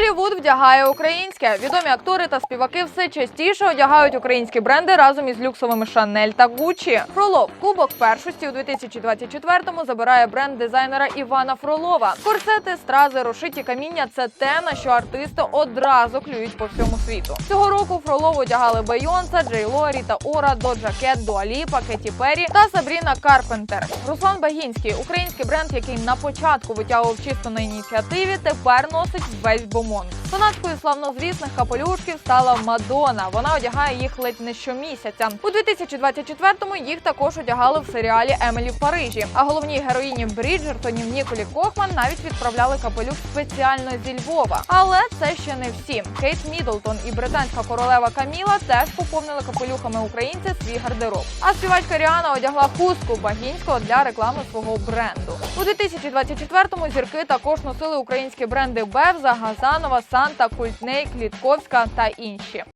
Голівуд вдягає українське. Відомі актори та співаки все частіше одягають українські бренди разом із люксовими Шанель та Гуччі. Фролов Кубок першості у 2024-му забирає бренд дизайнера Івана Фролова. Корсети, стрази, розшиті каміння це те, на що артисти одразу клюють по всьому світу. Цього року Фролов одягали Бейонса, Джей Ло, Ріта Ора, Доджа Кет, Дуаліпа, Кеті Перрі та Сабріна Карпентер. Руслан Багінський український бренд, який на початку витягував чисто на ініціативі, тепер носить весь бомон. Фанаткою славнозвісних капелюшків стала Мадонна. Вона одягає їх ледь не щомісяця. У 2024-му їх також одягали в серіалі Емелі в Парижі. А головній героїні Бріджертоні Ніколі Кохман навіть відправляли капелюх спеціально зі Львова. Але це ще не всі. Кейт Міддлтон і британська королева Каміла теж поповнили капелюхами українця свій гардероб. А співачка Ріана одягла хустку багінського для реклами свого бренду. У 2024-му зірки також носили українські бренди Бевза, Газанова, Санта, Культней, Клітковська та інші.